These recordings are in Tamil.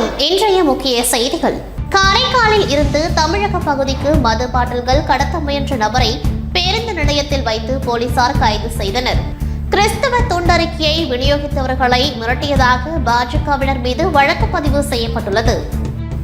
மீண்டும் இன்றைய முக்கிய செய்திகள். காரைக்காலில் இருந்து தமிழக பகுதிக்கு மது பாட்டில்கள் கடத்த முயன்ற நபரை பேருந்து நிலையத்தில் வைத்து போலீசார் கைது செய்தனர். கிறிஸ்தவ துண்டறிக்கையை விநியோகித்தவர்களை மிரட்டியதாக பாஜகவினர் மீது வழக்கு பதிவு செய்யப்பட்டுள்ளது.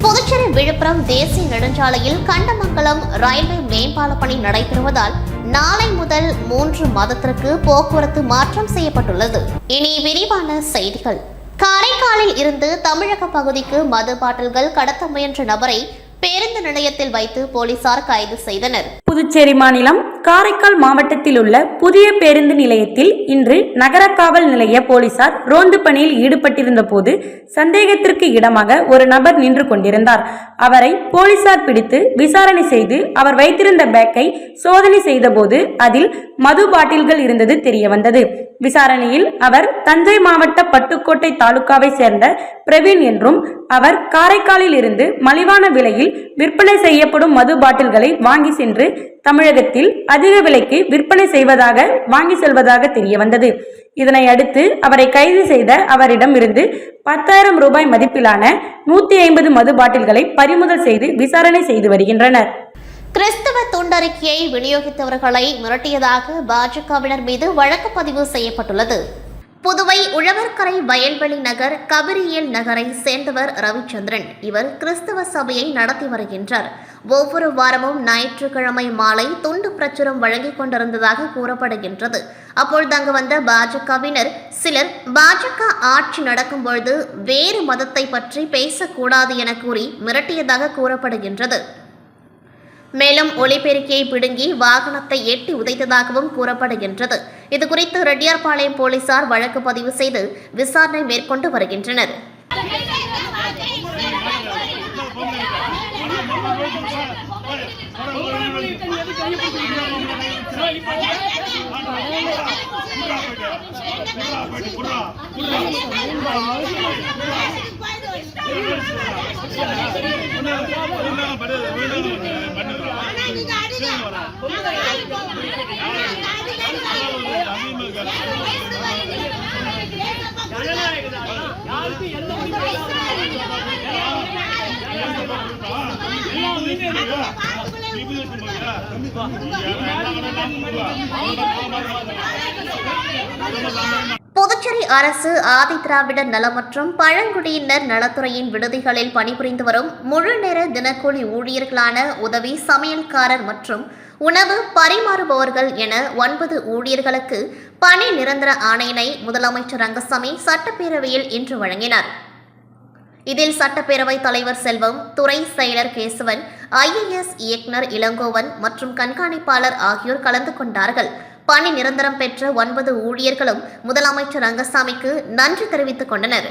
புதுச்சேரி விழுப்புரம் தேசிய நெடுஞ்சாலையில் கண்டமங்கலம் ரயில்வே மேம்பால பணி நடைபெறுவதால் நாளை முதல் மூன்று மாதத்திற்கு போக்குவரத்து மாற்றம் செய்யப்பட்டுள்ளது. இனி விரிவான செய்திகள். காரைக்காலில் இருந்து தமிழக பகுதிக்கு மது பாட்டில்கள் கடத்த முயன்ற நபரை பேருந்து நிலையத்தில் வைத்து போலீசார் கைது செய்தனர். புதுச்சேரி மாநிலம் காரைக்கால் மாவட்டத்தில் உள்ள புதிய பேருந்து நிலையத்தில் இன்று நகர காவல் நிலைய போலீசார் ரோந்து பணியில் ஈடுபட்டிருந்த போது சந்தேகத்திற்கு இடமாக ஒரு நபர் நின்று கொண்டிருந்தார். அவரை போலீசார் பிடித்து விசாரணை செய்து அவர் வைத்திருந்த பேக்கை சோதனை செய்தபோது அதில் மது பாட்டில்கள் இருந்தது தெரிய வந்தது விசாரணையில் அவர் தஞ்சை மாவட்ட பட்டுக்கோட்டை தாலுகாவை சேர்ந்த பிரவீன் என்றும் அவர் காரைக்காலில் இருந்து மலிவான விலையில் விற்பனை செய்யப்படும் மது பாட்டில்களை வாங்கி சென்று தமிழகத்தில் அதிக விலைக்கு விற்பனை செய்வதாக வாங்கி செல்வதாக தெரிய வந்தது. இதனை அடுத்து அவரை கைது செய்த அவரிடம் இருந்து பத்தாயிரம் ரூபாய் மதிப்பிலான நூத்தி ஐம்பது மது பாட்டில்களை பறிமுதல் செய்து விசாரணை செய்து வருகின்றனர். கிறிஸ்தவ துண்டறிக்கையை விநியோகித்தவர்களை மிரட்டியதாக பாஜகவினர் மீது வழக்கு பதிவு செய்யப்பட்டுள்ளது. புதுவை உழவர்கரை வயல்வெளி நகர் கபிரியல் நகரை சேர்ந்தவர் ரவிச்சந்திரன். இவர் கிறிஸ்தவ சபையை நடத்தி வருகின்றார். ஒவ்வொரு வாரமும் ஞாயிற்றுக்கிழமை மாலை துண்டு பிரச்சுரம் வழங்கிக் கொண்டிருந்ததாக கூறப்படுகின்றது அப்பொழுது அங்கு வந்த பாஜகவினர் சிலர் பாஜக ஆட்சி நடக்கும்பொழுது வேறு மதத்தை பற்றி பேசக்கூடாது என கூறி மிரட்டியதாக கூறப்படுகின்றது மேலும் ஒலிபெருக்கியை பிடுங்கி வாகனத்தை எட்டி உதைத்ததாகவும் கூறப்படுகின்றது இதுகுறித்து ரெட்டியார்பாளையம் போலீசார் வழக்கு பதிவு செய்து விசாரணை மேற்கொண்டு வருகின்றனர் பண்ணுறோம் புதுச்சேரி அரசு ஆதி திராவிடர் நல மற்றும் பழங்குடியினர் நலத்துறையின் விடுதிகளில் பணிபுரிந்து வரும் முழு நேர தினக்கூலி ஊழியர்களான உதவி சமையல்காரர் மற்றும் உணவு பரிமாறுபவர்கள் என ஒன்பது ஊழியர்களுக்கு பணி நிரந்தர ஆணையினை முதலமைச்சர் ரங்கசாமி சட்டப்பேரவையில் இன்று வழங்கினார். இதில் சட்டப்பேரவைத் தலைவர் செல்வம் துறை செயலர் கேசவன் ஐஏஎஸ் இயக்குநர் இளங்கோவன் மற்றும் கண்காணிப்பாளர் ஆகியோர் கலந்து கொண்டார்கள். பணி நிரந்தரம் பெற்ற ஒன்பது ஊழியர்களும் முதலமைச்சர் ரங்கசாமிக்கு நன்றி தெரிவித்துக் கொண்டனர்.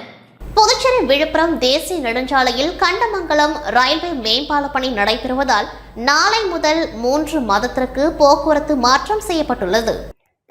புதுச்சேரி விழுப்புரம் தேசிய நெடுஞ்சாலையில் கண்டமங்கலம் ரயில்வே மேம்பால பணி நடைபெறுவதால் நாளை முதல் மூன்று மாதத்திற்கு போக்குவரத்து மாற்றம் செய்யப்பட்டுள்ளது.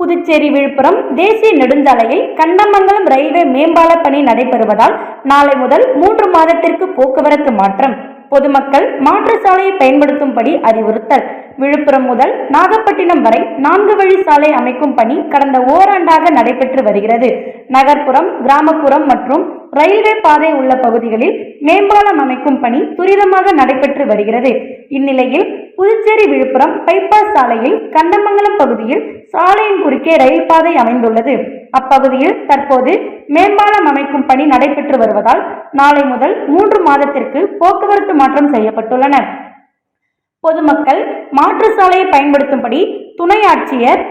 புதுச்சேரி விழுப்புரம் தேசிய நெடுஞ்சாலையில் கண்டமங்கலம் ரயில்வே மேம்பால பணி நடைபெறுவதால் நாளை முதல் மூன்று மாதத்திற்கு போக்குவரத்து மாற்றம். பொதுமக்கள் மாற்று சாலையை பயன்படுத்தும்படி அறிவுறுத்தல். விழுப்புரம் முதல் நாகப்பட்டினம் வரை நான்கு வழி சாலை அமைக்கும் பணி கடந்த ஓராண்டாக நடைபெற்று வருகிறது. நகர்ப்புறம் கிராமப்புறம் மற்றும் ரயில்வே பாதை உள்ள பகுதிகளில் மேம்பாலம் அமைக்கும் பணி துரிதமாக நடைபெற்று வருகிறது. இந்நிலையில் புதுச்சேரி விழுப்புரம் பைபாஸ் சாலையில் கண்டமங்கலம் பகுதியில் சாலையின் குறுக்கே ரயில் பாதை அமைந்துள்ளது. அப்பகுதியில் தற்போது மேம்பாலம் அமைக்கும் பணி நடைபெற்று வருவதால் நாளை முதல் மூன்று மாதத்திற்கு போக்குவரத்து மாற்றம் செய்யப்பட்டுள்ளன. பொதுமக்கள் மாற்று சாலையை பயன்படுத்தும்படி துணை ஆட்சியர்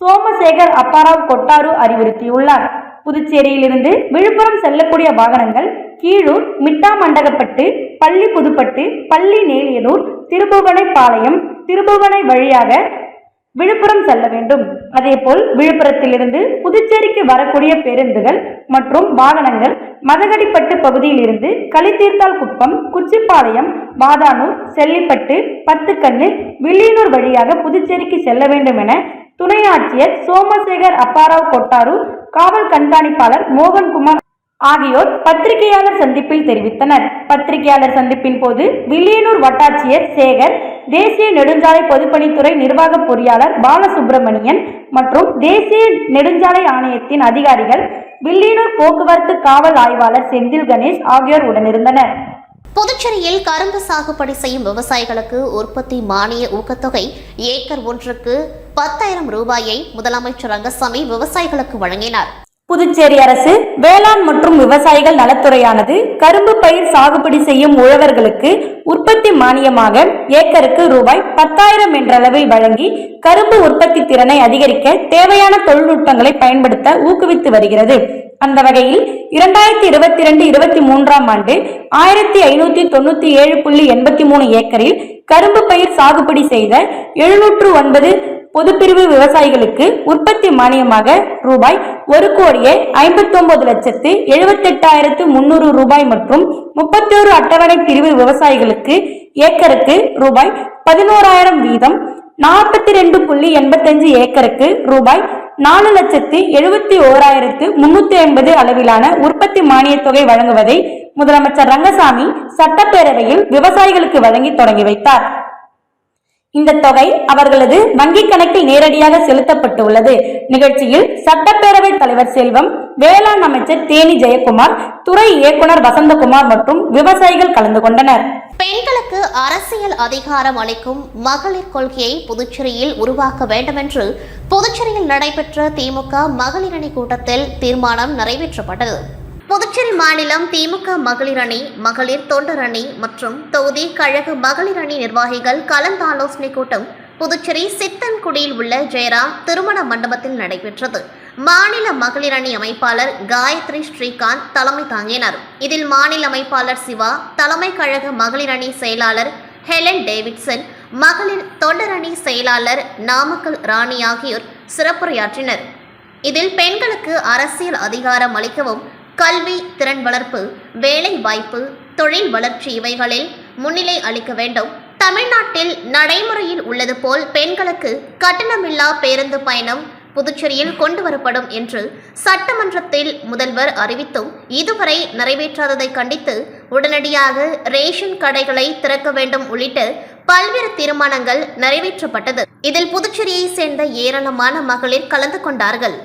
சோமசேகர் அப்பாராவ் கொட்டாரு அறிவுறுத்தியுள்ளார். புதுச்சேரியிலிருந்து விழுப்புரம் செல்லக்கூடிய வாகனங்கள் கீழூர் மிட்டாமண்டகப்பட்டு பள்ளி புதுப்பட்டு பள்ளி நேலியனூர் திருபுவனைப்பாளையம் திருபுவனை வழியாக விழுப்புரம் செல்ல வேண்டும். அதேபோல் விழுப்புரத்திலிருந்து புதுச்சேரிக்கு வரக்கூடிய பேருந்துகள் மற்றும் வாகனங்கள் மதகடிப்பட்டு பகுதியில் இருந்து களித்தீர்த்தால் குப்பம் குச்சிப்பாளையம் வாதானூர் செல்லிப்பட்டு பத்துக்கண்ணு வில்லியனூர் வழியாக புதுச்சேரிக்கு செல்ல வேண்டும் என துணை ஆட்சியர் சோமசேகர் அப்பாராவ் கொட்டாரு காவல் கண்காணிப்பாளர் மோகன்குமார் ஆகியோர் பத்திரிகையாளர் சந்திப்பில் தெரிவித்தனர். பத்திரிகையாளர் சந்திப்பின் போது வில்லியனூர் வட்டாட்சியர் சேகர் தேசிய நெடுஞ்சாலை பொதுப்பணித்துறை நிர்வாக பொறியாளர் பாலசுப்பிரமணியன் மற்றும் தேசிய நெடுஞ்சாலை ஆணையத்தின் அதிகாரிகள் வில்லியனூர் போக்குவரத்து காவல் ஆய்வாளர் செந்தில் கணேஷ் ஆகியோர் உடனிருந்தனர். புதுச்சேரியில் கரும்பு சாகுபடி செய்யும் விவசாயிகளுக்கு உற்பத்தி மானிய ஊக்கத்தொகை ஏக்கர் ஒன்றுக்கு பத்தாயிரம் ரூபாயை முதலமைச்சர் ரங்கசாமி விவசாயிகளுக்கு வழங்கினார். புதுச்சேரி அரசு வேளாண் மற்றும் விவசாயிகள் நலத்துறையானது கரும்பு பயிர் சாகுபடி செய்யும் உழவர்களுக்கு உற்பத்தி மானியமாக ஏக்கருக்கு ரூபாய் பத்தாயிரம் என்ற அளவில் வழங்கி கரும்பு உற்பத்தி திறனை அதிகரிக்க தேவையான தொழில்நுட்பங்களை பயன்படுத்த ஊக்குவித்து வருகிறது. அந்த வகையில் இரண்டாயிரத்தி இருபத்தி ரெண்டு இருபத்தி மூன்றாம் ஆண்டு ஆயிரத்தி ஐநூத்தி தொண்ணூத்தி ஏழு புள்ளி எண்பத்தி மூணு ஏக்கரில் கரும்பு பயிர் சாகுபடி செய்த எழுநூற்று ஒன்பது பொதுப்பிரிவு விவசாயிகளுக்கு உற்பத்தி மானியமாக ரூபாய் ஒரு கோடியே ஐம்பத்தி ஒன்பது லட்சத்து எழுபத்தெட்டாயிரத்து முன்னூறு ரூபாய் மற்றும் முப்பத்தோரு அட்டவணை பிரிவு விவசாயிகளுக்கு ஏக்கருக்கு ரூபாய் பதினோராயிரம் வீதம் நாற்பத்தி ரெண்டு புள்ளி எண்பத்தஞ்சு ஏக்கருக்கு ரூபாய் நாலு லட்சத்து எழுபத்தி ஓராயிரத்து முன்னூத்தி ஐம்பது அளவிலான உற்பத்தி மானியத் தொகை வழங்குவதை முதலமைச்சர் ரங்கசாமி சட்டப்பேரவையில் விவசாயிகளுக்கு வழங்கி தொடங்கி வைத்தார். இந்த தொகை அவர்களது வங்கிக் கணக்கில் நேரடியாக செலுத்தப்பட்டு உள்ளது நிகழ்ச்சியில் சட்டப்பேரவை தலைவர் செல்வம் வேளாண் அமைச்சர் தேனி ஜெயக்குமார் துறை இயக்குனர் வசந்தகுமார் மற்றும் விவசாயிகள் கலந்து கொண்டனர். பெண்களுக்கு அரசியல் அதிகாரம் அளிக்கும் மகளிர் கொள்கையை புதுச்சேரியில் உருவாக்க வேண்டுமென்று புதுச்சேரியில் நடைபெற்ற திமுக மகளிர் அணி கூட்டத்தில் தீர்மானம் நிறைவேற்றப்பட்டது. புதுச்சேரி மாநிலம் திமுக மகளிர் அணி மகளிர் தொண்டர் அணி மற்றும் தொகுதி கழக மகளிர் அணி நிர்வாகிகள் கலந்தாலோசனை கூட்டம் புதுச்சேரி சித்தன்குடியில் உள்ள ஜெயராம் திருமண மண்டபத்தில் நடைபெற்றது. மாநில மகளிர் அணி அமைப்பாளர் காயத்ரி ஸ்ரீகாந்த் தலைமை தாங்கினார். இதில் மாநில அமைப்பாளர் சிவா தலைமை கழக மகளிர் அணி செயலாளர் ஹெலன் டேவிட்சன் மகளிர் தொண்டர் அணி செயலாளர் நாமக்கல் ராணி ஆகியோர் சிறப்புரையாற்றினர். இதில் பெண்களுக்கு அரசியல் அதிகாரம் அளிக்கவும் கல்வி திறன் வளர்ப்பு வேலை வாய்ப்பு தொழில் வளர்ச்சி இவைகளில் முன்னிலை அளிக்க வேண்டும். தமிழ்நாட்டில் நடைமுறையில் உள்ளது போல் பெண்களுக்கு கட்டணமில்லா பேருந்து பயணம் புதுச்சேரியில் கொண்டு வரப்படும் என்று சட்டமன்றத்தில் முதல்வர் அறிவித்தும் இதுவரை நிறைவேற்றாததை கண்டித்து உடனடியாக ரேஷன் கடைகளை திறக்க வேண்டும் உள்ளிட்ட பல்வேறு தீர்மானங்கள் நிறைவேற்றப்பட்டது. இதில் புதுச்சேரியை சேர்ந்த ஏராளமான மகளிர் கலந்து கொண்டார்கள்.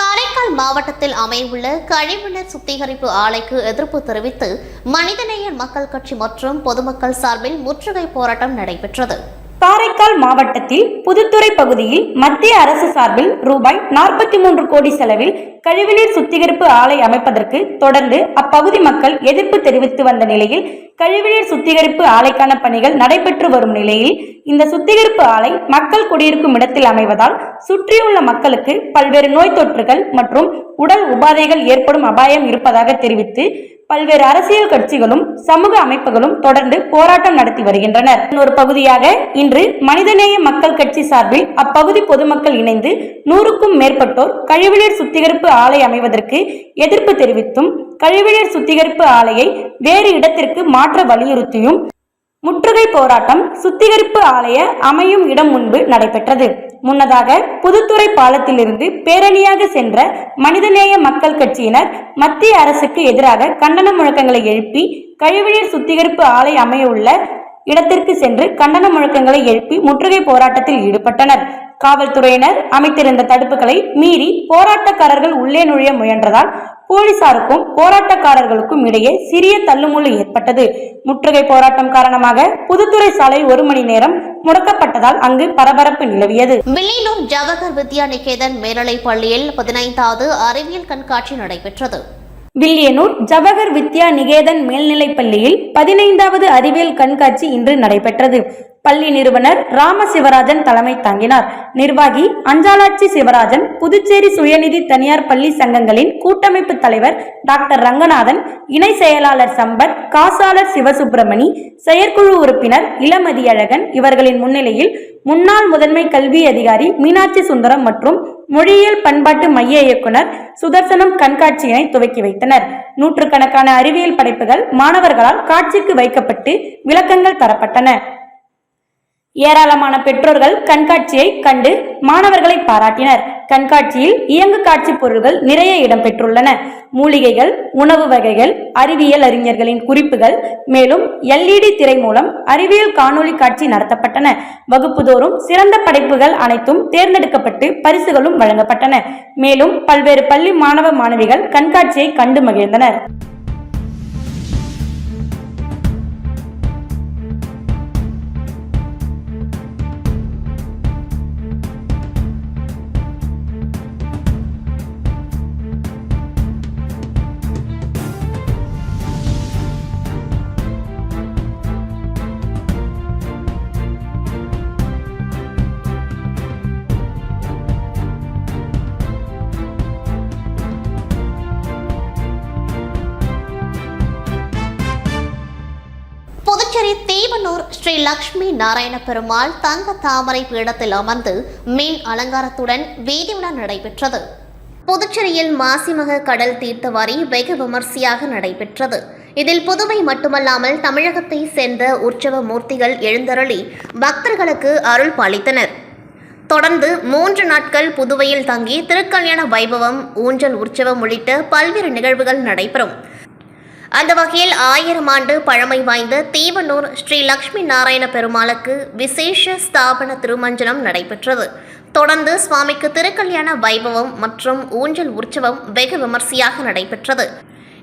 காரைக்கால் மாவட்டத்தில் அமைந்துள்ள கழிவுநீர் சுத்திகரிப்பு ஆலைக்கு எதிர்ப்பு தெரிவித்து மனிதநேய மக்கள் கட்சி மற்றும் பொதுமக்கள் சார்பில் முற்றுகை போராட்டம் நடைபெற்றது. காரைக்கால் மாவட்டத்தில் புதுத்துறை பகுதியில் மத்திய அரசு சார்பில் ரூபாய் நாற்பத்தி மூன்று கோடி செலவில் கழிவுநீர் சுத்திகரிப்பு ஆலை அமைப்பதற்கு தொடர்ந்து அப்பகுதி மக்கள் எதிர்ப்பு தெரிவித்து வந்த நிலையில் கழிவுநீர் சுத்திகரிப்பு ஆலைக்கான பணிகள் நடைபெற்று வரும் நிலையில் இந்த சுத்திகரிப்பு ஆலை மக்கள் குடியிருக்கும் இடத்தில் அமைவதால் சுற்றியுள்ள மக்களுக்கு பல்வேறு நோய் தொற்றுகள் மற்றும் உடல் உபாதைகள் ஏற்படும் அபாயம் இருப்பதாக தெரிவித்து பல்வேறு அரசியல் கட்சிகளும் சமூக அமைப்புகளும் தொடர்ந்து போராட்டம் நடத்தி வருகின்றனர். ஒரு பகுதியாக இன்று மனிதநேய மக்கள் கட்சி சார்பில் அப்பகுதி பொதுமக்கள் இணைந்து நூறுக்கும் மேற்பட்டோர் கழிவுநீர் சுத்திகரிப்பு ஆலை அமைவதற்கு எதிர்ப்பு தெரிவித்தும் கழிவுநீர் சுத்திகரிப்பு ஆலையை வேறு இடத்திற்கு மாற்ற வலியுறுத்தியும் முற்றுகை போராட்டம் சுத்திகரிப்பு ஆலய அமையும் இடம் முன்பு நடைபெற்றது. முன்னதாக புதுத்துறை பாலத்திலிருந்து பேரணியாக சென்ற மனிதநேய மக்கள் கட்சியினர் மத்திய அரசுக்கு எதிராக கண்டன முழக்கங்களை எழுப்பி கழிவுநீர் சுத்திகரிப்பு ஆலை அமைய உள்ள இடத்திற்கு சென்று கண்டன முழக்கங்களை எழுப்பி முற்றுகை போராட்டத்தில் ஈடுபட்டனர். காவல்துறையினர் அமைத்திருந்த தடுப்புகளை மீறி போராட்டக்காரர்கள் உள்ளே நுழைய முயன்றதால் போலீசாருக்கும் போராட்டக்காரர்களுக்கும் இடையே சிறிய தள்ளுமுள்ளு ஏற்பட்டது. முற்றுகை போராட்டம் காரணமாக புதுத்துறை சாலை ஒரு மணி நேரம் முடக்கப்பட்டதால் அங்கு பரபரப்பு நிலவியது. வில்லியனூர் ஜவஹர் வித்யா நிகேதன் மேலலை பள்ளியில் பதினைந்தாவது அறிவியல் கண்காட்சி நடைபெற்றது. வில்லியனூர் ஜவஹர் வித்யா நிகேதன் மேல்நிலைப் பள்ளியில் பதினைந்தாவது அறிவியல் கண்காட்சி இன்று நடைபெற்றது. பள்ளி நிறுவனர் ராம சிவராஜன் தலைமை தாங்கினார். நிர்வாகி அஞ்சாலாட்சி சிவராஜன் புதுச்சேரி சுயநிதி தனியார் பள்ளி சங்கங்களின் கூட்டமைப்பு தலைவர் டாக்டர் ரங்கநாதன் இணை செயலாளர் சம்பத் காசாளர் சிவசுப்பிரமணி செயற்குழு உறுப்பினர் இளமதி அழகன் இவர்களின் முன்னிலையில் முன்னாள் முதன்மை கல்வி அதிகாரி மீனாட்சி சுந்தரம் மற்றும் மொழியியல் பண்பாட்டு மைய இயக்குனர் சுதர்சனம் கண்காட்சியினை துவக்கி வைத்தனர். நூற்றுக்கணக்கான அறிவியல் படைப்புகள் மாணவர்களால் காட்சிக்கு வைக்கப்பட்டு விளக்கங்கள் தரப்பட்டன. ஏராளமான பெற்றோர்கள் கண்காட்சியை கண்டு மாணவர்களை பாராட்டினர். கண்காட்சியில் இயங்கு காட்சி பொருள்கள் நிறைய இடம்பெற்றுள்ளன மூலிகைகள் உணவு வகைகள் அறிவியல் அறிஞர்களின் குறிப்புகள் மேலும் எல்இடி திரை மூலம் அறிவியல் காணொளி காட்சி நடத்தப்பட்டன. வகுப்புதோறும் சிறந்த படைப்புகள் அனைத்தும் தேர்ந்தெடுக்கப்பட்டு பரிசுகளும் வழங்கப்பட்டன. மேலும் பல்வேறு பள்ளி மாணவ மாணவிகள் கண்காட்சியை கண்டு மகிழ்ந்தனர். ஸ்ரீ லக்ஷ்மி நாராயண பெருமாள் தங்க தாமரை பீடத்தில் அமர்ந்து மீன் அலங்காரத்துடன் வீதி உலா நடைபெற்றது. புதுச்சேரியில் மாசிமக கடல் தீர்த்தவாரி வெகு விமர்சையாக நடைபெற்றது. இதில் புதுவை மட்டுமல்லாமல் தமிழகத்தை சேர்ந்த உற்சவ மூர்த்திகள் எழுந்தருளி பக்தர்களுக்கு அருள் பாலித்தனர். தொடர்ந்து மூன்று நாட்கள் புதுவையில் தங்கி திருக்கல்யாண வைபவம் ஊஞ்சல் உற்சவம் உள்ளிட்ட பல்வேறு நிகழ்வுகள் நடைபெறும். அந்த வகையில் ஆயிரம் ஆண்டு பழமை வாய்ந்த தீவனூர் ஸ்ரீ லக்ஷ்மி நாராயண பெருமாளுக்கு விசேஷ ஸ்தாபன திருமஞ்சனம் நடைபெற்றது. தொடர்ந்து சுவாமிக்கு திருக்கல்யாண வைபவம் மற்றும் ஊஞ்சல் உற்சவம் வெகு விமர்சையாக நடைபெற்றது.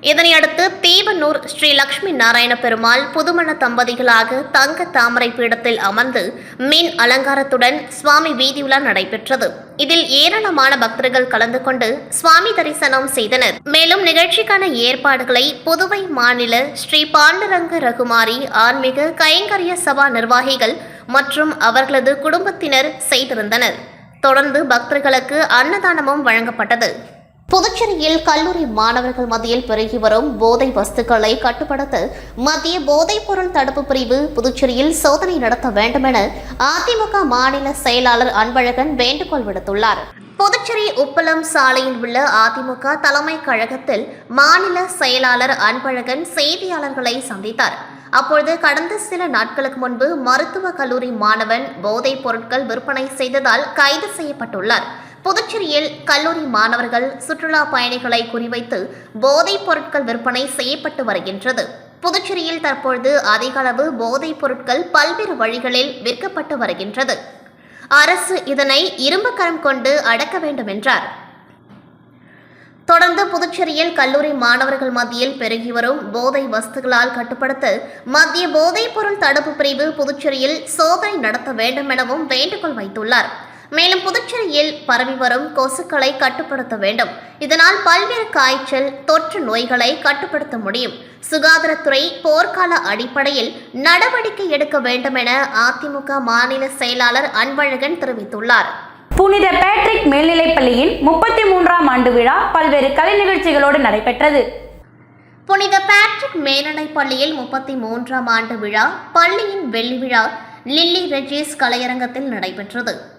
இதனையடுத்து தீவனூர் ஸ்ரீ லக்ஷ்மி நாராயண பெருமாள் புதுமண தம்பதிகளாக தங்க தாமரை பீடத்தில் அமர்ந்து மின் அலங்காரத்துடன் சுவாமி வீதியுலா நடைபெற்றது. இதில் ஏராளமான பக்தர்கள் கலந்து கொண்டு சுவாமி தரிசனம் செய்தனர். மேலும் நிகழ்ச்சிக்கான ஏற்பாடுகளை புதுவை மாநில ஸ்ரீ பாண்டுரங்க ரகுமாரி ஆன்மீக கைங்கரிய சபா நிர்வாகிகள் மற்றும் அவர்களது குடும்பத்தினர் செய்திருந்தனர். தொடர்ந்து பக்தர்களுக்கு அன்னதானமும் வழங்கப்பட்டது. புதுச்சேரியில் கல்லூரி மாணவர்கள் மத்தியில் பெருகி வரும் போதை வஸ்துக்களை கட்டுப்படுத்த மத்திய போதைப் பொருள் தடுப்பு பிரிவு புதுச்சேரியில் சோதனை நடத்த வேண்டும் என அதிமுக மாநில செயலாளர் அன்பழகன் வேண்டுகோள் விடுத்துள்ளார். புதுச்சேரி உப்பளம் சாலையில் உள்ள அதிமுக தலைமை கழகத்தில் மாநில செயலாளர் அன்பழகன் செய்தியாளர்களை சந்தித்தார். அப்பொழுது கடந்த சில நாட்களுக்கு முன்பு மருத்துவக் கல்லூரி மாணவன் போதைப் பொருட்கள் விற்பனை செய்ததால் கைது செய்யப்பட்டுள்ளார். புதுச்சேரியில் கல்லூரி மாணவர்கள் சுற்றுலா பயணிகளை குறிவைத்து போதைப் பொருட்கள் விற்பனை செய்யப்பட்டு வருகின்றது. புதுச்சேரியில் தற்பொழுது அதிக அளவு போதைப் பொருட்கள் பல்வேறு வழிகளில் விற்கப்பட்டு வருகின்றது. அரசு இதனை இரும்பு கரம் கொண்டு அடக்க வேண்டும் என்றார் தொடர்ந்து புதுச்சேரியில் கல்லூரி மாணவர்கள் மத்தியில் பெருகி வரும் போதை வஸ்துகளால் கட்டுப்படுத்த மத்திய போதைப் பொருள் தடுப்பு பிரிவு புதுச்சேரியில் சோதனை நடத்த வேண்டும் எனவும் வேண்டுகோள் வைத்துள்ளார். மேலும் புதுச்சேரியில் பரவி வரும் கொசுக்களை கட்டுப்படுத்த வேண்டும். இதனால் பல்வேறு காய்ச்சல் தொற்று நோய்களை கட்டுப்படுத்த முடியும். சுகாதாரத்துறை போர்க்கால அடிப்படையில் நடவடிக்கை எடுக்க வேண்டும் என அதிமுக மாநில செயலாளர் அன்பழகன் தெரிவித்துள்ளார். புனித பேட்ரிக் மேல்நிலைப்பள்ளியின் முப்பத்தி மூன்றாம் ஆண்டு விழா பல்வேறு கலை நிகழ்ச்சிகளோடு நடைபெற்றது. புனித பேட்ரிக் மேல்நிலைப் பள்ளியில் முப்பத்தி மூன்றாம் ஆண்டு விழா பள்ளியின் வெள்ளி விழா லில்லி ரெஜிஸ் கலையரங்கத்தில் நடைபெற்றது.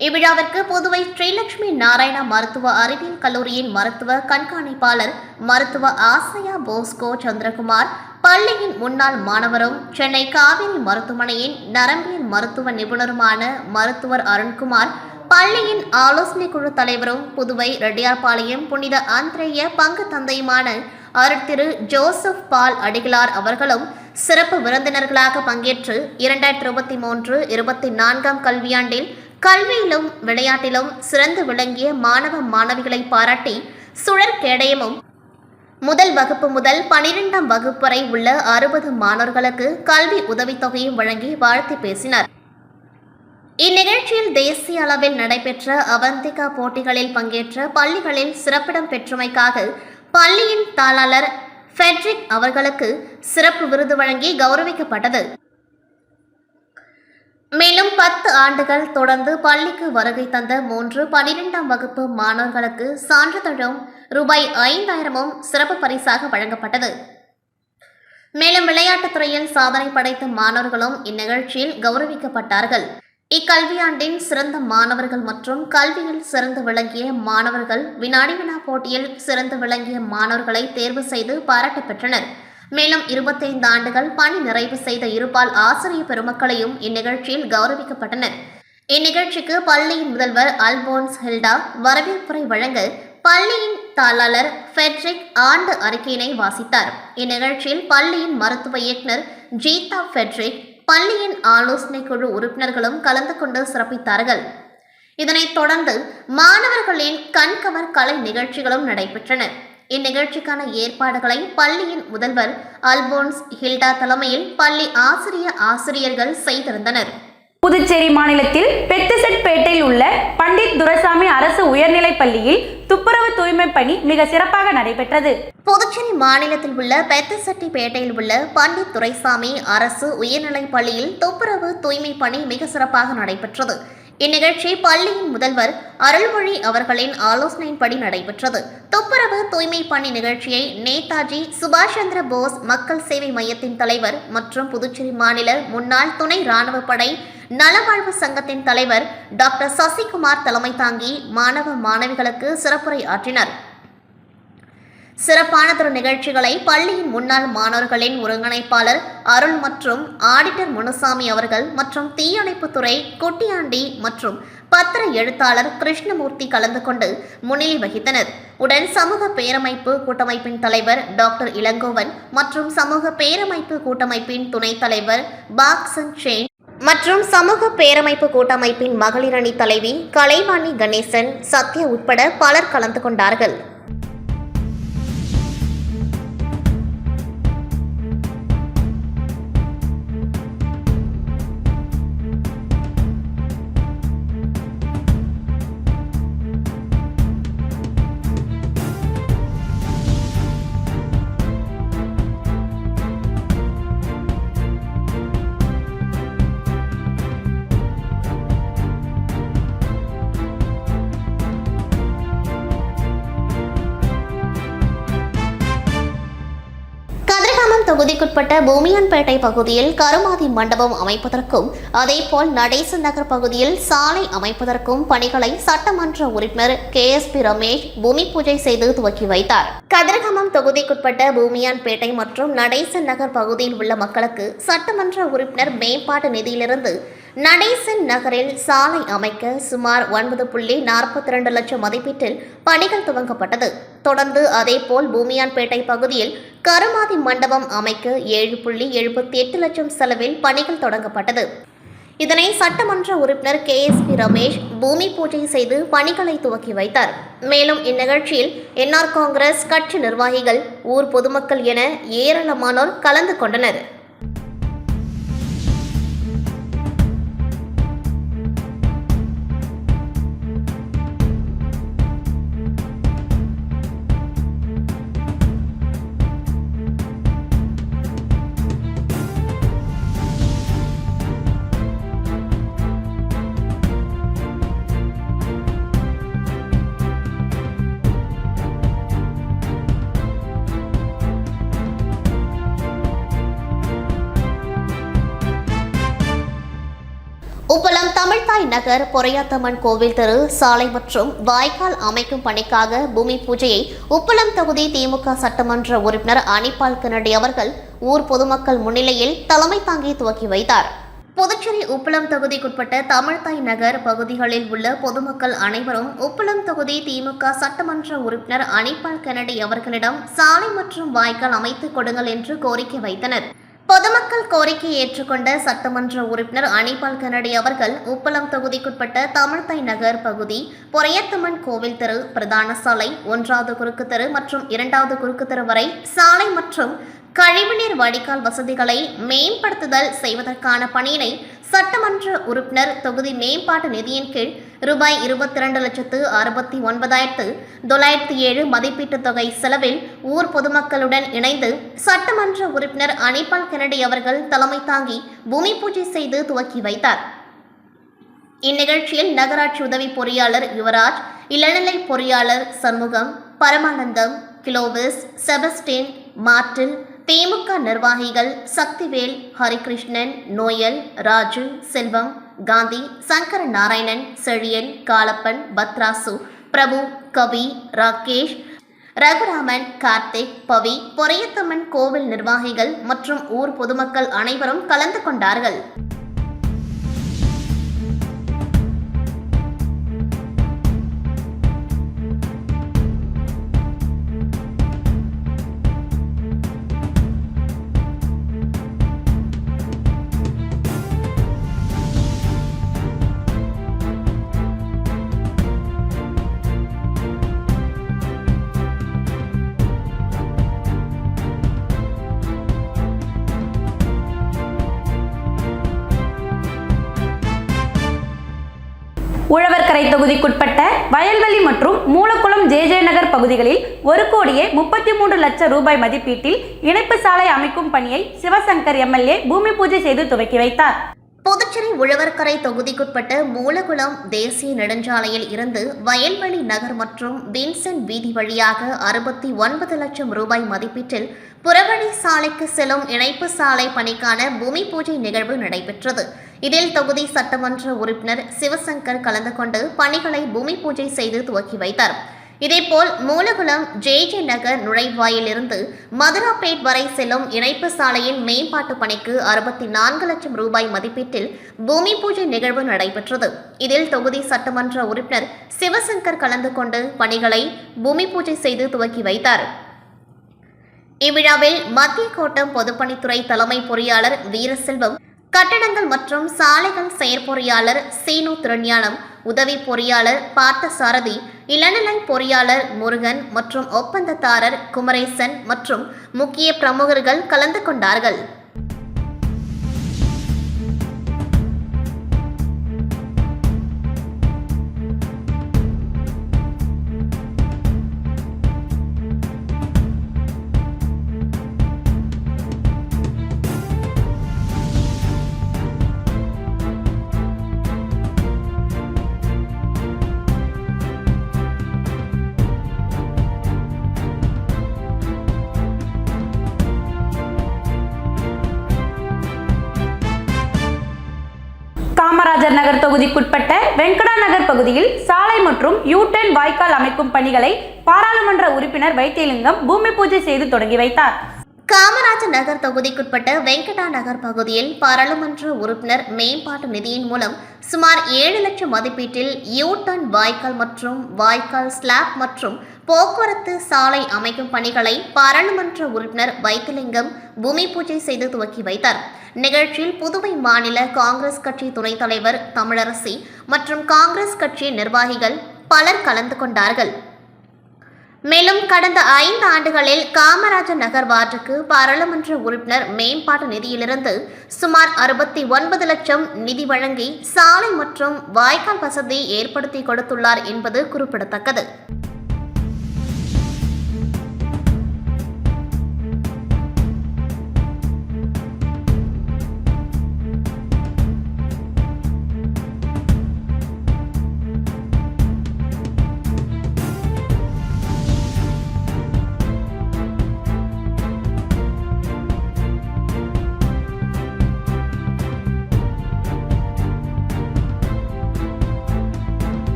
இவ்விழாவிற்கு புதுவை ஸ்ரீலட்சுமி நாராயணா மருத்துவ அறிவியல் கல்லூரியின் மருத்துவ கண்காணிப்பாளர் மருத்துவ ஆசையா போஸ்கோ சந்திரகுமார் பள்ளியின் முன்னாள் மாணவரும் சென்னை காவிரி மருத்துவமனையின் நரம்பியல் மருத்துவ நிபுணருமான மருத்துவர் அருண்குமார் பள்ளியின் ஆலோசனை குழு தலைவரும் புதுவை ரெட்டியார்பாளையம் புனித ஆந்திரேய பங்கு தந்தையுமான அருட்திரு ஜோசப் பால் அடிகளார் அவர்களும் சிறப்பு விருந்தினர்களாக பங்கேற்று இரண்டாயிரத்தி இருபத்தி மூன்று இருபத்தி நான்காம் கல்வியாண்டில் கல்வியிலும் விளையாட்டிலும் சிறந்து விளங்கிய மாணவ மாணவிகளை பாராட்டி சுழற் கேடயமும். முதல் வகுப்பு முதல் பனிரெண்டாம் வகுப்பு வரை உள்ள அறுபது மாணவர்களுக்கு கல்வி உதவித்தொகையும் வழங்கி வாழ்த்து பேசினார். இந்நிகழ்ச்சியில் தேசிய அளவில் நடைபெற்ற அவந்திகா போட்டிகளில் பங்கேற்ற பள்ளிகளில் சிறப்பிடம் பெற்றமைக்காக பள்ளியின் தாளாளர் ஃபெட்ரிக் அவர்களுக்கு சிறப்பு விருது வழங்கி கௌரவிக்கப்பட்டது. மேலும் பத்து ஆண்டுகள் தொடர்ந்து பள்ளிக்கு வருகை தந்த மூன்று பனிரெண்டாம் வகுப்பு மாணவர்களுக்கு சான்றிதழும் ரூபாய் ஐந்தாயிரமும் சிறப்பு பரிசாக வழங்கப்பட்டது. மேலும் விளையாட்டுத் துறையில் சாதனை படைத்த மாணவர்களும் இந்நிகழ்ச்சியில் கௌரவிக்கப்பட்டார்கள். இக்கல்வியாண்டின் சிறந்த மாணவர்கள் மற்றும் கல்வியில் சிறந்து விளங்கிய மாணவர்கள் வினாடி வினா போட்டியில் சிறந்து விளங்கிய மாணவர்களை தேர்வு செய்து பாராட்டு பெற்றனர். மேலும் இருபத்தைந்து ஆண்டுகள் பணி நிறைவு செய்த இருபால் ஆசிரியர் பெருமக்களையும் இந்நிகழ்ச்சியில் கௌரவிக்கப்பட்டனர் இந்நிகழ்ச்சிக்கு பள்ளியின் முதல்வர் அல்போன்ஸ் ஹில்டா வரவேற்புரை வழங்க பள்ளியின் தாளாளர் ஃபெட்ரிக் ஆண்டு அறிக்கையினை வாசித்தார். இந்நிகழ்ச்சியில் பள்ளியின் மருத்துவ இயக்குனர் ஜீதா ஃபெட்ரிக் பள்ளியின் ஆலோசனை குழு உறுப்பினர்களும் கலந்து கொண்டு சிறப்பித்தார்கள். இதனைத் தொடர்ந்து மாணவர்களின் கண்கவர் கலை நிகழ்ச்சிகளும் நடைபெற்றன. இந்நிகழ்ச்சிக்கான ஏற்பாடுகளை பள்ளியின் முதல்வர் அல்போன்ஸ் ஹில்டா தலைமையில் பள்ளி ஆசிரிய ஆசிரியர்கள் செய்திருந்தனர். புதுச்சேரி மாநிலத்தில் பெத்துசெட்பேட்டையில் உள்ள பண்டிட் துரைசாமி அரசு உயர்நிலைப் பள்ளியில் துப்புரவு தூய்மை பணி மிக சிறப்பாக நடைபெற்றது. புதுச்சேரி மாநிலத்தில் உள்ள பெத்தசெட்டிப்பேட்டையில் உள்ள பண்டிட் துரைசாமி அரசு உயர்நிலைப் பள்ளியில் துப்புரவு தூய்மை பணி மிக சிறப்பாக நடைபெற்றது. இந்நிகழ்ச்சி பள்ளியின் முதல்வர் அருள்மொழி அவர்களின் ஆலோசனையின்படி நடைபெற்றது. துப்புரவு தூய்மை பணி நிகழ்ச்சியை நேதாஜி சுபாஷ் சந்திர போஸ் மக்கள் சேவை மையத்தின் தலைவர் மற்றும் புதுச்சேரி மாநில முன்னாள் துணை ராணுவ படை நலவாழ்வு சங்கத்தின் தலைவர் டாக்டர் சசிகுமார் தலைமை தாங்கி மாணவ மாணவிகளுக்கு சிறப்புரை ஆற்றினார். சிறப்பானதொரு நிகழ்ச்சிகளை பள்ளியின் முன்னாள் மாணவர்களின் ஒருங்கிணைப்பாளர் அருள் மற்றும் ஆடிட்டர் முனுசாமி அவர்கள் மற்றும் தீயணைப்புத்துறை குட்டியாண்டி மற்றும் பத்திர எழுத்தாளர் கிருஷ்ணமூர்த்தி கலந்து கொண்டு முன்னிலை வகித்தனர். உடன் சமூக பேரமைப்பு கூட்டமைப்பின் தலைவர் டாக்டர் இளங்கோவன் மற்றும் சமூக பேரமைப்பு கூட்டமைப்பின் துணைத் தலைவர் பாக்சன் செயின் மற்றும் சமூக பேரமைப்பு கூட்டமைப்பின் மகளிரணி தலைவி கலைவாணி கணேசன் சத்யா உட்பட பலர் கலந்து கொண்டார்கள். தொகுதிக்குட்பட்ட பூமியான்பேட்டை பகுதியில் கருமாதி மண்டபம் அமைப்பதற்கும் அதேபோல் நடேச நகர் பகுதியில் சாலை அமைப்பதற்கும் பணிகளை சட்டமன்ற உறுப்பினர் கே எஸ் பி ரமேஷ் பூமி பூஜை செய்து துவக்கி வைத்தார். கதிர்காமம் தொகுதிக்குட்பட்ட பூமியான்பேட்டை மற்றும் நடேசன் நகர் பகுதியில் உள்ள மக்களுக்கு சட்டமன்ற உறுப்பினர் மேம்பாட்டு நிதியிலிருந்து நடேசன் நகரில் சாலை அமைக்க சுமார் ஒன்பது புள்ளி நாற்பத்தி ரெண்டு லட்சம் மதிப்பீட்டில் பணிகள் துவங்கப்பட்டது. தொடர்ந்து அதேபோல் பூமியான்பேட்டை பகுதியில் கருமாதி மண்டபம் அமைக்க ஏழு புள்ளி எழுபத்தி எட்டு லட்சம் செலவில் பணிகள் தொடங்கப்பட்டது. இதனை சட்டமன்ற உறுப்பினர் கே எஸ் பி ரமேஷ் பூமி பூஜை செய்து பணிகளை துவக்கி வைத்தார். மேலும் இந்நிகழ்ச்சியில் என்ஆர் காங்கிரஸ் கட்சி நிர்வாகிகள் ஊர் பொதுமக்கள் என ஏராளமானோர் கலந்து கொண்டனர். நகர் பொறையாத்தம்மன் கோவில் தெரு சாலை மற்றும் வாய்க்கால் அமைக்கும் பணிக்காக பூமி பூஜையை உப்பளம் தொகுதி திமுக சட்டமன்ற உறுப்பினர் அனிபால் கனடி அவர்கள் ஊர் பொதுமக்கள் முன்னிலையில் தலைமை தாங்கி துவக்கி வைத்தார். புதுச்சேரி உப்பளம் தொகுதிக்குட்பட்ட தமிழ்தாய் நகர் பகுதிகளில் உள்ள பொதுமக்கள் அனைவரும் உப்பளம் தொகுதி திமுக சட்டமன்ற உறுப்பினர் அனிபால் கெனடி அவர்களிடம் சாலை மற்றும் வாய்க்கால் அமைத்துக் கொடுங்கள் என்று கோரிக்கை வைத்தனர். பொதுமக்கள் கோரிக்கையை ஏற்றுக்கொண்ட சட்டமன்ற உறுப்பினர் அனிபால் கனடி அவர்கள் உப்பளம் தொகுதிக்குட்பட்ட தமிழ்தாய் நகர் பகுதி பொறையத்தம்மன் கோவில் தெரு பிரதான சாலை ஒன்றாவது குறுக்கு தெரு மற்றும் இரண்டாவது குறுக்கு தெரு வரை சாலை மற்றும் கழிவுநீர் வடிகால் வசதிகளை மேம்படுத்துதல் செய்வதற்கான பணியினை சட்டமன்ற உறுப்பினர் தொகுதி மேம்பாட்டு நிதியின் கீழ் ரூபாய் இருபத்தி ரெண்டு லட்சத்து அறுபத்தி ஒன்பதாயிரத்து தொள்ளாயிரத்தி ஏழு மதிப்பீட்டுத் தொகை செலவில் ஊர் பொதுமக்களுடன் இணைந்து சட்டமன்ற உறுப்பினர் அனிபால் கெனடி அவர்கள் தலைமை தாங்கி பூமி பூஜை செய்து துவக்கி வைத்தார். இந்நிகழ்ச்சியில் நகராட்சி உதவி பொறியாளர் யுவராஜ் இளநிலை பொறியாளர் சண்முகம் பரமானந்தம் கிலோவிஸ் செபஸ்டின் மார்டின் திமுக நிர்வாகிகள் சக்திவேல் ஹரிகிருஷ்ணன் நோயல் ராஜு செல்வம் காந்தி சங்கர நாராயணன் செழியன் காலப்பன் பத்ராசு பிரபு கவி ராகேஷ் ரகுராமன் கார்த்திக் பவி பொறையத்தம்மன் கோவில் நிர்வாகிகள் மற்றும் ஊர் பொதுமக்கள் அனைவரும் கலந்து கொண்டார்கள். தொகுதிக்குட்பட்ட வயல்வெளி மற்றும் மூலக்குளம் ஜே ஜே நகர் பகுதிகளில் ஒரு கோடியே முப்பத்தி மூன்று லட்சம் ரூபாய் மதிப்பீட்டில் இணைப்பு சாலை அமைக்கும் பணியை சிவசங்கர் எம்எல்ஏ பூமி பூஜை செய்து துவக்கி வைத்தார். புதுச்சேரி உழவர்கரை தொகுதிக்குட்பட்ட மூலகுளம் தேசிய நெடுஞ்சாலையில் இருந்து வயல்வெளி நகர் மற்றும் வின்சென்ட் வீதி வழியாக அறுபத்தி ஒன்பது லட்சம் ரூபாய் மதிப்பீட்டில் புறவழி சாலைக்கு செல்லும் இணைப்பு சாலை பணிக்கான பூமி பூஜை நிகழ்வு நடைபெற்றது. இதில் தொகுதி சட்டமன்ற உறுப்பினர் சிவசங்கர் கலந்து கொண்டு பணிகளை பூமி பூஜை செய்து துவக்கி வைத்தார். இதேபோல் மூலகுளம் ஜே ஜே நகர் நுழைவாயிலிருந்து மதுராப்பேட் வரை செல்லும் இணைப்பு சாலையின் மேம்பாட்டு பணிக்கு அறுபத்தி நான்கு லட்சம் ரூபாய் மதிப்பீட்டில் பூமி பூஜை நிகழ்வு நடைபெற்றது. இதில் தொகுதி சட்டமன்ற உறுப்பினர் சிவசங்கர் கலந்து கொண்டு பணிகளை பூமி பூஜை செய்து துவக்கி வைத்தார். இவ்விழாவில் மத்திய கோட்டம் பொதுப்பணித்துறை தலைமை பொறியாளர் வீரசெல்வம் கட்டடங்கள் மற்றும் சாலைகள் செயற்பொறியாளர் சீனு திருஞானம் உதவி பொறியாளர் பார்த்த சாரதி இளநிலை பொறியாளர் முருகன் மற்றும் ஒப்பந்ததாரர் குமரேசன் மற்றும் முக்கிய பிரமுகர்கள் கலந்து கொண்டார்கள். தொகுதிக்குட்பட்ட வெங்கடா நகர் பகுதியில் சாலை மற்றும் யூடன் வாய்க்கால் அமைக்கும் பணிகளை பாராளுமன்ற உறுப்பினர் வைத்தியலிங்கம் பூமி பூஜை செய்து தொடங்கி வைத்தார். காமராஜர் நகர் தொகுதிக்குட்பட்ட வெங்கடா நகர் பகுதியில் பாராளுமன்ற உறுப்பினர் மேம்பாட்டு நிதியின் மூலம் சுமார் ஏழு லட்சம் மதிப்பீட்டில் யூ வாய்க்கால் மற்றும் வாய்க்கால் ஸ்லாப் மற்றும் போக்குவரத்து சாலை அமைக்கும் பணிகளை பாராளுமன்ற உறுப்பினர் வைத்திலிங்கம் பூமி பூஜை செய்து துவக்கி வைத்தார். நிகழ்ச்சியில் புதுவை மாநில காங்கிரஸ் கட்சி துணைத் தலைவர் தமிழரசி மற்றும் காங்கிரஸ் கட்சி நிர்வாகிகள் பலர் கலந்து கொண்டார்கள். மேலும் கடந்த ஐந்து ஆண்டுகளில் காமராஜர் நகர் வார்டுக்கு பாராளுமன்ற உறுப்பினர் மேம்பாட்டு நிதியிலிருந்து சுமார் அறுபத்தி ஒன்பது லட்சம் நிதி வழங்கி சாலை மற்றும் வாய்க்கால் வசதி ஏற்படுத்தி கொடுத்துள்ளார் என்பது குறிப்பிடத்தக்கது.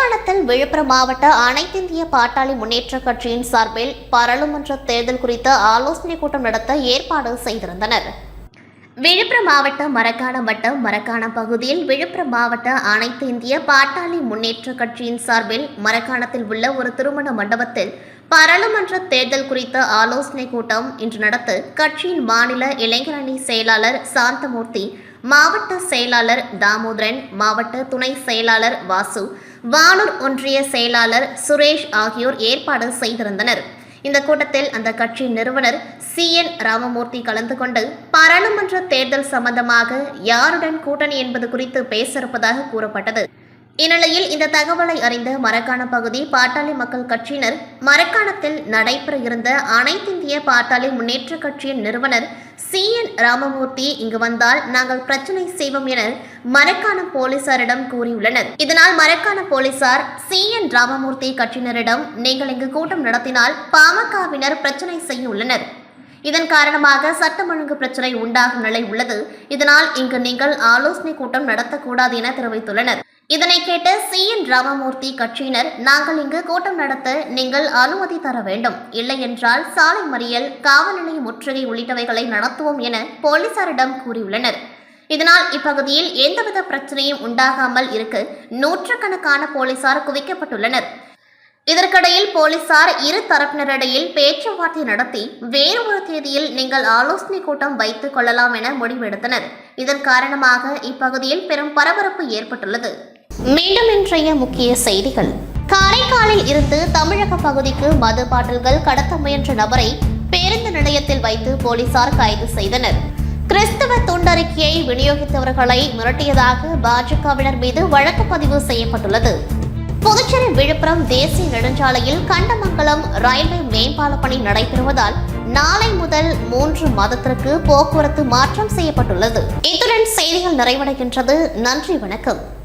மரக்காணத்தில் விழுப்புரம் மாவட்ட அனைத்திந்திய பாட்டாளி முன்னேற்ற கட்சியின் சார்பில் பாராளுமன்ற தேர்தல் குறித்த ஆலோசனை கூட்டம் நடத்த ஏற்பாடு செய்திருந்தனர். விழுப்புரம் மாவட்ட மரக்காணம் வட்டம் மரக்காணம் பகுதியில் விழுப்புரம் மாவட்ட அனைத்து இந்திய பாட்டாளி முன்னேற்ற கட்சியின் சார்பில் மரக்காணத்தில் உள்ள ஒரு திருமண மண்டபத்தில் பாராளுமன்ற தேர்தல் குறித்த ஆலோசனை கூட்டம் இன்று நடத்த கட்சியின் மாநில இளைஞரணி செயலாளர் சாந்தமூர்த்தி மாவட்ட செயலாளர் தாமோதரன் மாவட்ட துணை செயலாளர் வாசு வானூர் ஒன்றிய செயலாளர் சுரேஷ் ஆகியோர் ஏற்பாடு செய்திருந்தனர். இந்த கூட்டத்தில் அந்த கட்சியின் நிறுவனர் சி. என். ராமமூர்த்தி கலந்து கொண்டு பாராளுமன்ற தேர்தல் சம்பந்தமாக யாருடன் கூட்டணி என்பது குறித்து பேச இருப்பதாக கூறப்பட்டது. இந்நிலையில் இந்த தகவலை அறிந்த மரக்காண பகுதி பாட்டாளி மக்கள் கட்சியினர் மரக்காணத்தில் நடைபெற இருந்த அனைத்திந்திய பாட்டாளி முன்னேற்ற கட்சியின் நிறுவனர் சி என் ராமமூர்த்தி இங்கு வந்தால் நாங்கள் பிரச்சனை செய்வோம் என மரக்காணம் போலீசாரிடம் கூறியுள்ளனர். இதனால் மரக்காணம் போலீசார் சி என் ராமமூர்த்தி கட்சியினரிடம் நீங்கள் இங்கு கூட்டம் நடத்தினால் பாமகவினர் பிரச்சனை செய்ய உள்ளனர் இதன் காரணமாக சட்டம் ஒழுங்கு பிரச்சனை உண்டாகும் நிலை உள்ளது. இதனால் இங்கு நீங்கள் ஆலோசனை கூட்டம் நடத்தக்கூடாது என தெரிவித்துள்ளனர். இதனை கேட்ட சி என் ராமமூர்த்தி கட்சியினர் நாங்கள் இங்கு கூட்டம் நடத்த நீங்கள் அனுமதி தர வேண்டும். இல்லை என்றால் சாலை மறியல் காவல் நிலைய முற்றுகை உள்ளிட்டவைகளை நடத்துவோம் என போலீசாரிடம் கூறியுள்ளனர். இதனால் இப்பகுதியில் எந்தவித பிரச்சனையும் உண்டாகாமல் இருக்க நூற்றுக்கணக்கான போலீசார் குவிக்கப்பட்டுள்ளனர். இதற்கிடையில் போலீசார் இரு தரப்பினரிடையில் பேச்சுவார்த்தை நடத்தி வேறு ஒரு தேதியில் நீங்கள் ஆலோசனை கூட்டம் வைத்துக் கொள்ளலாம் என முடிவெடுத்தனர். இதன் காரணமாக இப்பகுதியில் பெரும் பரபரப்பு ஏற்பட்டுள்ளது. மீண்டும் இன்றைய முக்கிய செய்திகள். காரைக்காலில் இருந்து தமிழக பகுதிக்கு மது பாட்டில்கள் கடத்த முயன்ற நபரை பேருந்து நிலையத்தில் வைத்து போலீசார் கைது செய்தனர். கிறிஸ்தவ துண்டறிக்கையை விநியோகித்தவர்களை மிரட்டியதாக பாஜகவினர் மீது வழக்கு பதிவு செய்யப்பட்டுள்ளது. புதுச்சேரி விழுப்புரம் தேசிய நெடுஞ்சாலையில் கண்டமங்கலம் ரயில்வே மேம்பால பணி நடைபெறுவதால் நாளை முதல் மூன்று மாதத்திற்கு போக்குவரத்து மாற்றம் செய்யப்பட்டுள்ளது. இத்துடன் செய்திகள் நிறைவடைகின்றது. நன்றி வணக்கம்.